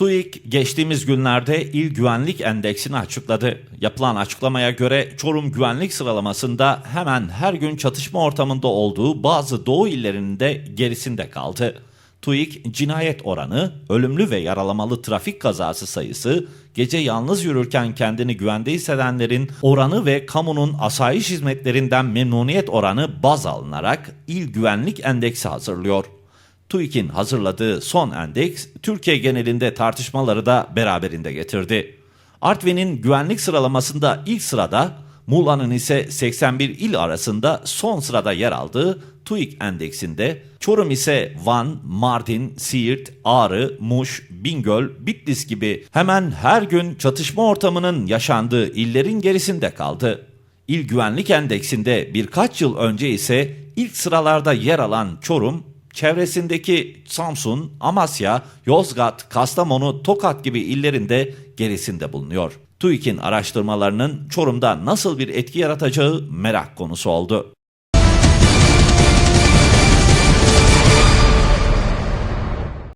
TÜİK geçtiğimiz günlerde İl Güvenlik Endeksini açıkladı. Yapılan açıklamaya göre Çorum güvenlik sıralamasında hemen her gün çatışma ortamında olduğu bazı doğu illerinin de gerisinde kaldı. TÜİK cinayet oranı, ölümlü ve yaralamalı trafik kazası sayısı, gece yalnız yürürken kendini güvende hissedenlerin oranı ve kamunun asayiş hizmetlerinden memnuniyet oranı baz alınarak İl Güvenlik Endeksi hazırlıyor. TÜİK'in hazırladığı son endeks Türkiye genelinde tartışmaları da beraberinde getirdi. Artvin'in güvenlik sıralamasında ilk sırada, Muğla'nın ise 81 il arasında son sırada yer aldığı TÜİK endeksinde, Çorum ise Van, Mardin, Siirt, Ağrı, Muş, Bingöl, Bitlis gibi hemen her gün çatışma ortamının yaşandığı illerin gerisinde kaldı. İl Güvenlik Endeksinde birkaç yıl önce ise ilk sıralarda yer alan Çorum, çevresindeki Samsun, Amasya, Yozgat, Kastamonu, Tokat gibi illerinde gerisinde bulunuyor. TÜİK'in araştırmalarının Çorum'da nasıl bir etki yaratacağı merak konusu oldu.